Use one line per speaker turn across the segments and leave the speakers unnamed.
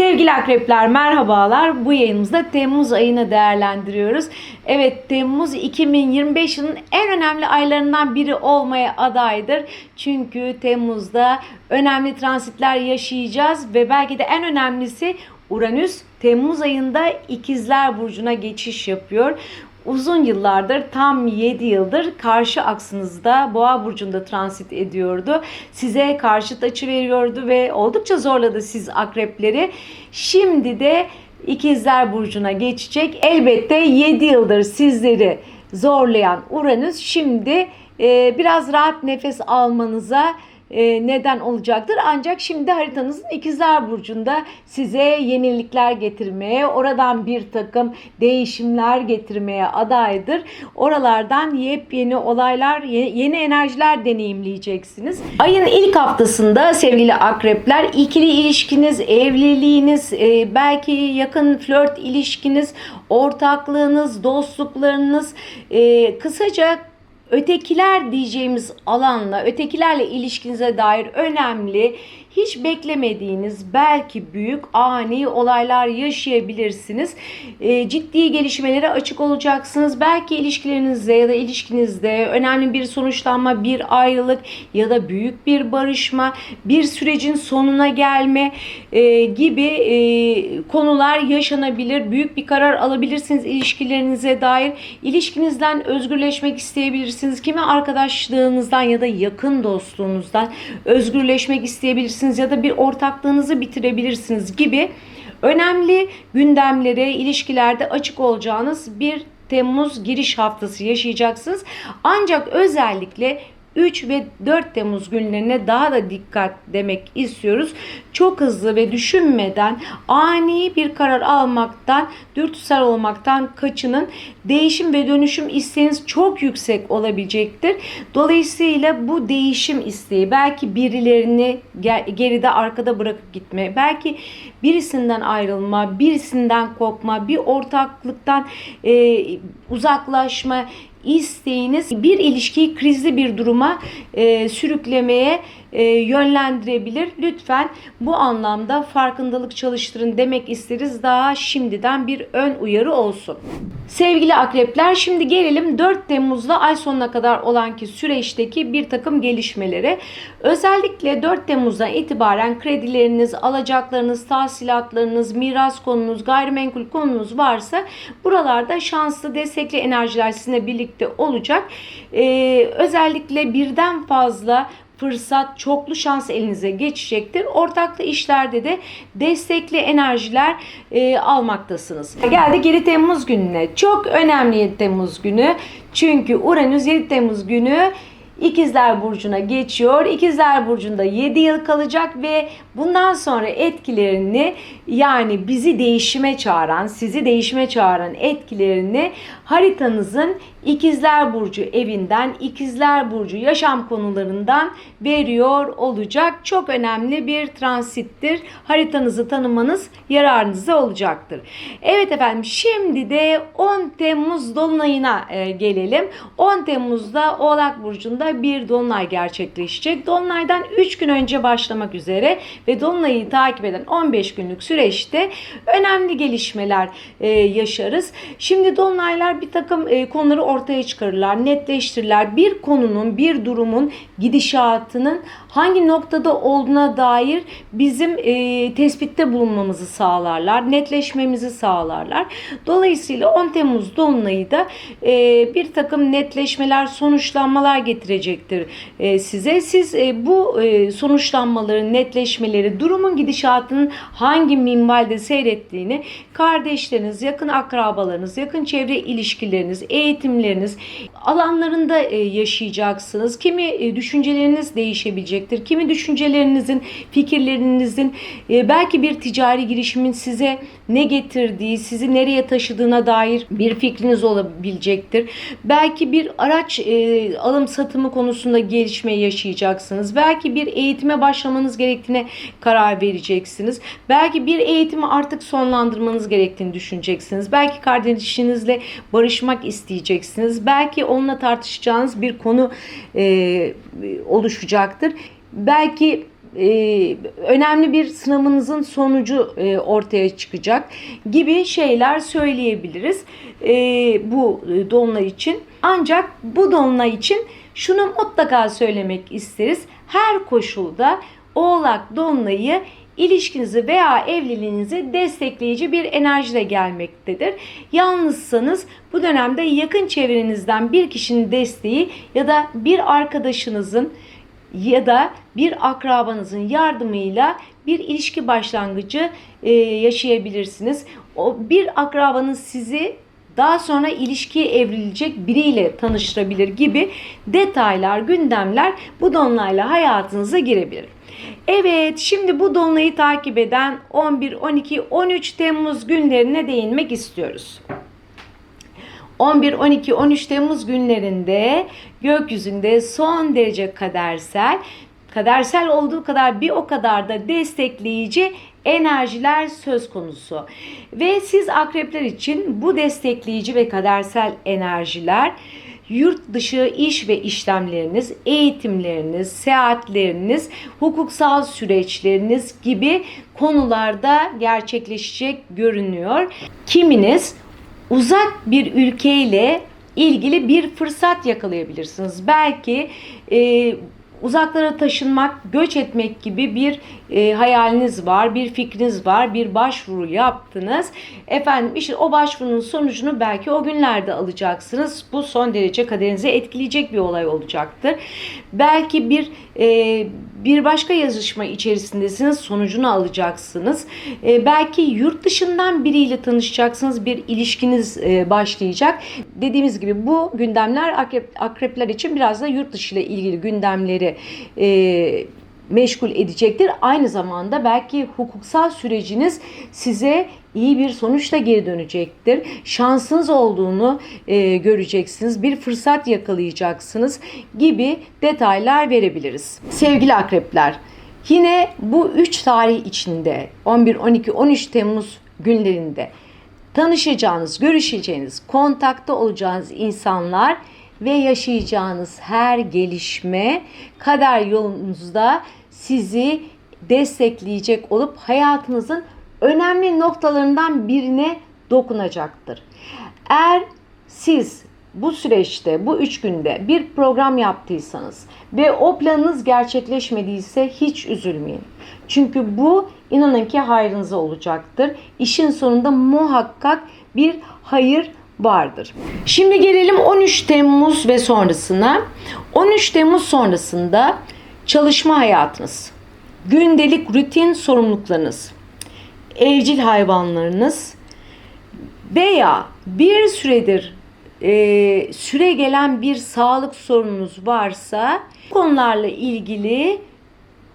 Sevgili akrepler merhabalar. Bu yayınımızda Temmuz ayını değerlendiriyoruz. Evet Temmuz 2025 yılının en önemli aylarından biri olmaya adaydır. Çünkü Temmuz'da önemli transitler yaşayacağız ve belki de en önemlisi Uranüs Temmuz ayında İkizler Burcu'na geçiş yapıyor. Uzun yıllardır tam 7 yıldır karşı aksınızda Boğa burcunda transit ediyordu. Size karşıt açı veriyordu ve oldukça zorladı siz akrepleri. Şimdi de İkizler burcuna geçecek. Elbette 7 yıldır sizleri zorlayan Uranüs şimdi e, biraz rahat nefes almanıza e, neden olacaktır. Ancak şimdi haritanızın ikizler burcunda size yenilikler getirmeye, oradan bir takım değişimler getirmeye adaydır. Oralardan yepyeni olaylar, ye- yeni enerjiler deneyimleyeceksiniz. Ayın ilk haftasında sevgili akrepler ikili ilişkiniz, evliliğiniz, e, belki yakın flört ilişkiniz, ortaklığınız, dostluklarınız, e, kısaca ötekiler diyeceğimiz alanla, ötekilerle ilişkinize dair önemli, hiç beklemediğiniz belki büyük ani olaylar yaşayabilirsiniz. E, ciddi gelişmelere açık olacaksınız. Belki ilişkilerinizde ya da ilişkinizde önemli bir sonuçlanma, bir ayrılık ya da büyük bir barışma, bir sürecin sonuna gelme e, gibi e, konular yaşanabilir. Büyük bir karar alabilirsiniz ilişkilerinize dair. İlişkinizden özgürleşmek isteyebilirsiniz. Kimi arkadaşlığınızdan ya da yakın dostluğunuzdan özgürleşmek isteyebilirsiniz ya da bir ortaklığınızı bitirebilirsiniz gibi önemli gündemlere, ilişkilerde açık olacağınız bir Temmuz giriş haftası yaşayacaksınız. Ancak özellikle 3 ve 4 Temmuz günlerine daha da dikkat demek istiyoruz. Çok hızlı ve düşünmeden ani bir karar almaktan, dürtüsel olmaktan kaçının. Değişim ve dönüşüm isteğiniz çok yüksek olabilecektir. Dolayısıyla bu değişim isteği belki birilerini ger- geride arkada bırakıp gitme, belki birisinden ayrılma, birisinden kopma, bir ortaklıktan e, uzaklaşma isteğiniz bir ilişkiyi krizli bir duruma e, sürüklemeye e, yönlendirebilir. Lütfen bu anlamda farkındalık çalıştırın demek isteriz. Daha şimdiden bir ön uyarı olsun. Sevgili akrepler şimdi gelelim 4 Temmuz'da ay sonuna kadar olan ki süreçteki bir takım gelişmelere. Özellikle 4 Temmuz'dan itibaren kredileriniz, alacaklarınız, tahsilatlarınız, miras konunuz, gayrimenkul konunuz varsa buralarda şanslı destekli enerjiler sizinle birlikte olacak. Ee, özellikle birden fazla fırsat, çoklu şans elinize geçecektir. Ortaklı işlerde de destekli enerjiler e, almaktasınız. Geldi 7 Temmuz gününe. Çok önemli 7 Temmuz günü. Çünkü Uranüs 7 Temmuz günü İkizler Burcu'na geçiyor. İkizler Burcu'nda 7 yıl kalacak ve bundan sonra etkilerini yani bizi değişime çağıran, sizi değişime çağıran etkilerini haritanızın İkizler Burcu evinden, İkizler Burcu yaşam konularından veriyor olacak. Çok önemli bir transittir. Haritanızı tanımanız yararınıza olacaktır. Evet efendim şimdi de 10 Temmuz Dolunay'ına e, gelelim. 10 Temmuz'da Oğlak Burcu'nda bir Dolunay gerçekleşecek. Dolunay'dan 3 gün önce başlamak üzere ve Dolunay'ı takip eden 15 günlük süreçte önemli gelişmeler e, yaşarız. Şimdi Dolunaylar bir takım e, konuları ortaya çıkarırlar, netleştirirler. Bir konunun, bir durumun gidişatının hangi noktada olduğuna dair bizim e, tespitte bulunmamızı sağlarlar, netleşmemizi sağlarlar. Dolayısıyla 10 Temmuz Dolunay'ı da e, bir takım netleşmeler, sonuçlanmalar getirecektir e, size. Siz e, bu e, sonuçlanmaların, netleşmeleri, durumun gidişatının hangi minvalde seyrettiğini kardeşleriniz, yakın akrabalarınız, yakın çevre ilişkileriniz, eğitimleriniz alanlarında e, yaşayacaksınız. Kimi e, düşünceleriniz değişebilecektir. Kimi düşüncelerinizin, fikirlerinizin e, belki bir ticari girişimin size ne getirdiği, sizi nereye taşıdığına dair bir fikriniz olabilecektir. Belki bir araç e, alım satımı konusunda gelişme yaşayacaksınız. Belki bir eğitime başlamanız gerektiğine karar vereceksiniz. Belki bir eğitimi artık sonlandırmanız gerektiğini düşüneceksiniz. Belki kardeşinizle barışmak isteyeceksiniz. Belki onunla tartışacağınız bir konu e, oluşacaktır. Belki e, önemli bir sınavınızın sonucu e, ortaya çıkacak gibi şeyler söyleyebiliriz e, bu dolunay için. Ancak bu dolunay için şunu mutlaka söylemek isteriz. Her koşulda Oğlak dolunayı ilişkinizi veya evliliğinizi destekleyici bir enerjiyle gelmektedir. Yalnızsanız bu dönemde yakın çevrenizden bir kişinin desteği ya da bir arkadaşınızın ya da bir akrabanızın yardımıyla bir ilişki başlangıcı e, yaşayabilirsiniz. O bir akrabanız sizi daha sonra ilişkiye evrilecek biriyle tanıştırabilir gibi detaylar, gündemler bu dolunayla hayatınıza girebilir. Evet, şimdi bu dolunayı takip eden 11, 12, 13 Temmuz günlerine değinmek istiyoruz. 11, 12, 13 Temmuz günlerinde gökyüzünde son derece kadersel, kadersel olduğu kadar bir o kadar da destekleyici enerjiler söz konusu. Ve siz akrepler için bu destekleyici ve kadersel enerjiler yurt dışı iş ve işlemleriniz, eğitimleriniz, seyahatleriniz, hukuksal süreçleriniz gibi konularda gerçekleşecek görünüyor. Kiminiz uzak bir ülkeyle ilgili bir fırsat yakalayabilirsiniz. Belki e, uzaklara taşınmak, göç etmek gibi bir e, hayaliniz var, bir fikriniz var, bir başvuru yaptınız. Efendim işte o başvurunun sonucunu belki o günlerde alacaksınız. Bu son derece kaderinizi etkileyecek bir olay olacaktır. Belki bir e, bir başka yazışma içerisindesiniz, sonucunu alacaksınız. E, belki yurt dışından biriyle tanışacaksınız, bir ilişkiniz e, başlayacak. Dediğimiz gibi bu gündemler akrep, akrepler için biraz da yurt dışı ile ilgili gündemleri e, meşgul edecektir. Aynı zamanda belki hukuksal süreciniz size iyi bir sonuçla geri dönecektir. Şansınız olduğunu e, göreceksiniz. Bir fırsat yakalayacaksınız gibi detaylar verebiliriz. Sevgili akrepler, yine bu 3 tarih içinde 11, 12, 13 Temmuz günlerinde tanışacağınız, görüşeceğiniz, kontakta olacağınız insanlar ve yaşayacağınız her gelişme kader yolunuzda sizi destekleyecek olup hayatınızın önemli noktalarından birine dokunacaktır. Eğer siz bu süreçte, bu üç günde bir program yaptıysanız ve o planınız gerçekleşmediyse hiç üzülmeyin. Çünkü bu inanın ki hayrınıza olacaktır. İşin sonunda muhakkak bir hayır vardır. Şimdi gelelim 13 Temmuz ve sonrasına. 13 Temmuz sonrasında çalışma hayatınız, gündelik rutin sorumluluklarınız, evcil hayvanlarınız veya bir süredir e, süre gelen bir sağlık sorununuz varsa konularla ilgili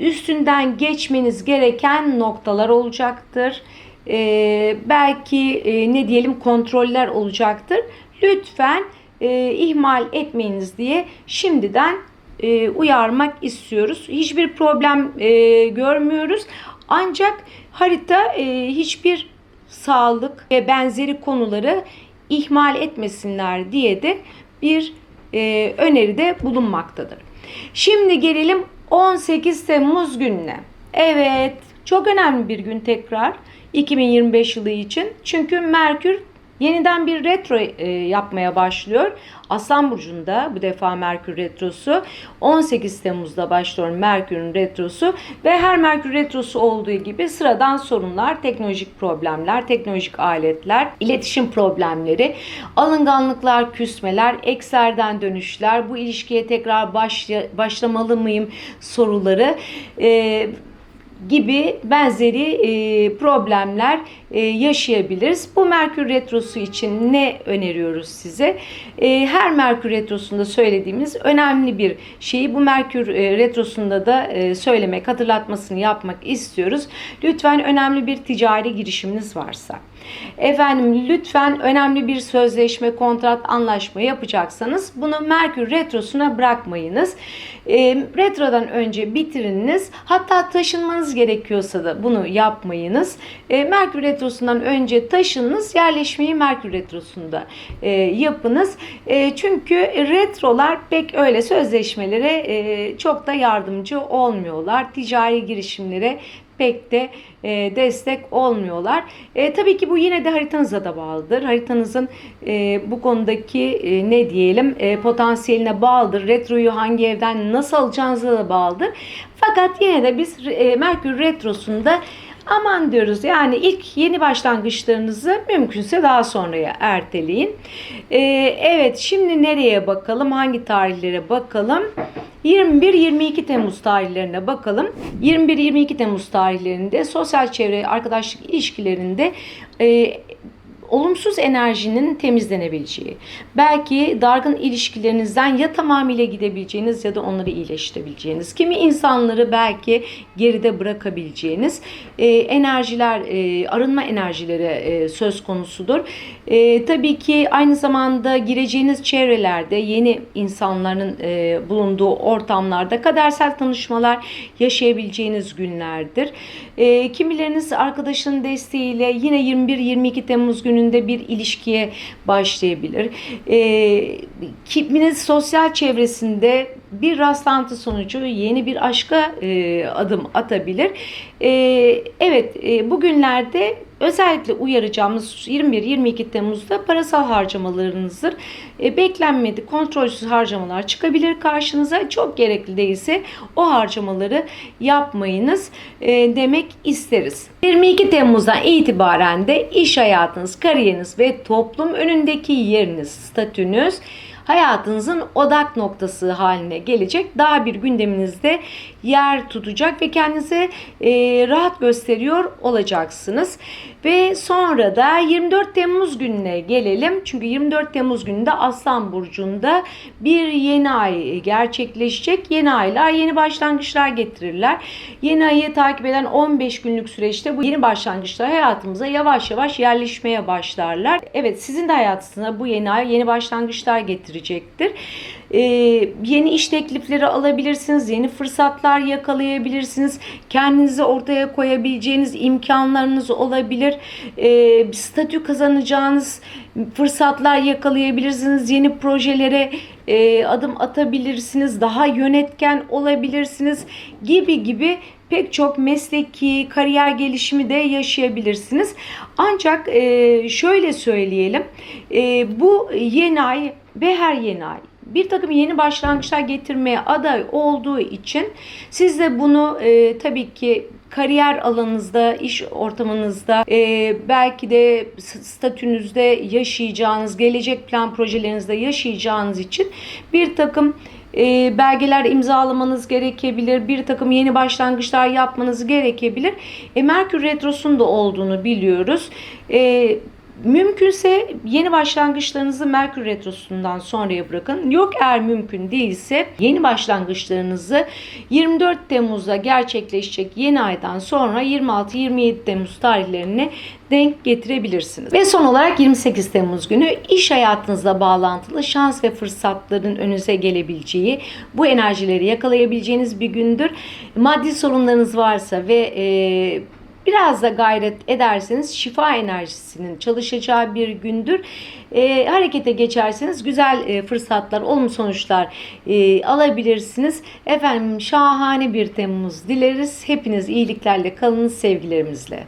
üstünden geçmeniz gereken noktalar olacaktır. E, belki e, ne diyelim kontroller olacaktır. Lütfen e, ihmal etmeyiniz diye şimdiden e, uyarmak istiyoruz. Hiçbir problem e, görmüyoruz. Ancak harita e, hiçbir sağlık ve benzeri konuları ihmal etmesinler diye de bir e, öneride bulunmaktadır. Şimdi gelelim 18 Temmuz gününe. Evet, çok önemli bir gün tekrar 2025 yılı için. Çünkü Merkür yeniden bir retro e, yapmaya başlıyor. Aslan burcunda bu defa Merkür retrosu 18 Temmuz'da başlıyor Merkür'ün retrosu ve her Merkür retrosu olduğu gibi sıradan sorunlar, teknolojik problemler, teknolojik aletler, iletişim problemleri, alınganlıklar, küsmeler, ekserden dönüşler, bu ilişkiye tekrar başla, başlamalı mıyım soruları e, gibi benzeri e, problemler e, yaşayabiliriz. Bu Merkür Retrosu için ne öneriyoruz size? E, her Merkür Retrosu'nda söylediğimiz önemli bir şeyi bu Merkür Retrosu'nda da söylemek, hatırlatmasını yapmak istiyoruz. Lütfen önemli bir ticari girişiminiz varsa Efendim lütfen önemli bir sözleşme, kontrat, anlaşma yapacaksanız bunu Merkür Retrosu'na bırakmayınız. E, retrodan önce bitiriniz. Hatta taşınmanız gerekiyorsa da bunu yapmayınız. E, Merkür Retrosu'ndan önce taşınınız. Yerleşmeyi Merkür Retrosu'nda e, yapınız. E, çünkü retrolar pek öyle sözleşmelere e, çok da yardımcı olmuyorlar. Ticari girişimlere pek de e, destek olmuyorlar. E, tabii ki bu yine de haritanıza da bağlıdır. Haritanızın e, bu konudaki e, ne diyelim e, potansiyeline bağlıdır. Retroyu hangi evden nasıl alacağınıza da bağlıdır. Fakat yine de biz e, Merkür Retrosu'nda aman diyoruz yani ilk yeni başlangıçlarınızı mümkünse daha sonraya erteleyin. E, evet şimdi nereye bakalım? Hangi tarihlere bakalım? 21-22 Temmuz tarihlerine bakalım. 21-22 Temmuz tarihlerinde sosyal çevre arkadaşlık ilişkilerinde e, olumsuz enerjinin temizlenebileceği, belki dargın ilişkilerinizden ya tamamıyla gidebileceğiniz ya da onları iyileştirebileceğiniz, kimi insanları belki geride bırakabileceğiniz e, enerjiler, e, arınma enerjileri e, söz konusudur. E, tabii ki aynı zamanda gireceğiniz çevrelerde yeni insanların e, bulunduğu ortamlarda kadersel tanışmalar yaşayabileceğiniz günlerdir. E, kimileriniz arkadaşının desteğiyle yine 21-22 Temmuz gününde bir ilişkiye başlayabilir. E, kiminiz sosyal çevresinde bir rastlantı sonucu yeni bir aşka e, adım atabilir. E, evet e, bugünlerde özellikle uyaracağımız 21-22 Temmuz'da parasal harcamalarınızdır. E, beklenmedik kontrolsüz harcamalar çıkabilir karşınıza. Çok gerekli değilse o harcamaları yapmayınız e, demek isteriz. 22 Temmuz'dan itibaren de iş hayatınız, kariyeriniz ve toplum önündeki yeriniz, statünüz hayatınızın odak noktası haline gelecek. Daha bir gündeminizde yer tutacak ve kendinizi e, rahat gösteriyor olacaksınız. Ve sonra da 24 Temmuz gününe gelelim. Çünkü 24 Temmuz gününde Aslan Burcu'nda bir yeni ay gerçekleşecek. Yeni aylar yeni başlangıçlar getirirler. Yeni ayı takip eden 15 günlük süreçte bu yeni başlangıçlar hayatımıza yavaş yavaş yerleşmeye başlarlar. Evet sizin de hayatınıza bu yeni ay yeni başlangıçlar getirecektir. Ee, yeni iş teklifleri alabilirsiniz, yeni fırsatlar yakalayabilirsiniz, kendinizi ortaya koyabileceğiniz imkanlarınız olabilir, ee, statü kazanacağınız fırsatlar yakalayabilirsiniz, yeni projelere e, adım atabilirsiniz, daha yönetken olabilirsiniz gibi gibi pek çok mesleki kariyer gelişimi de yaşayabilirsiniz. Ancak e, şöyle söyleyelim, e, bu yeni ay ve her yeni ay bir takım yeni başlangıçlar getirmeye aday olduğu için siz de bunu e, tabii ki kariyer alanınızda, iş ortamınızda, e, belki de statünüzde yaşayacağınız, gelecek plan projelerinizde yaşayacağınız için bir takım e, belgeler imzalamanız gerekebilir. Bir takım yeni başlangıçlar yapmanız gerekebilir. E, Merkür Retrosu'nda olduğunu biliyoruz. E, Mümkünse yeni başlangıçlarınızı Merkür Retrosu'ndan sonraya bırakın. Yok eğer mümkün değilse yeni başlangıçlarınızı 24 Temmuz'da gerçekleşecek yeni aydan sonra 26-27 Temmuz tarihlerine denk getirebilirsiniz. Ve son olarak 28 Temmuz günü iş hayatınızla bağlantılı şans ve fırsatların önünüze gelebileceği, bu enerjileri yakalayabileceğiniz bir gündür. Maddi sorunlarınız varsa ve e, biraz da gayret ederseniz şifa enerjisinin çalışacağı bir gündür. E, harekete geçerseniz güzel e, fırsatlar, olumlu sonuçlar e, alabilirsiniz. Efendim şahane bir Temmuz dileriz. Hepiniz iyiliklerle kalınız sevgilerimizle.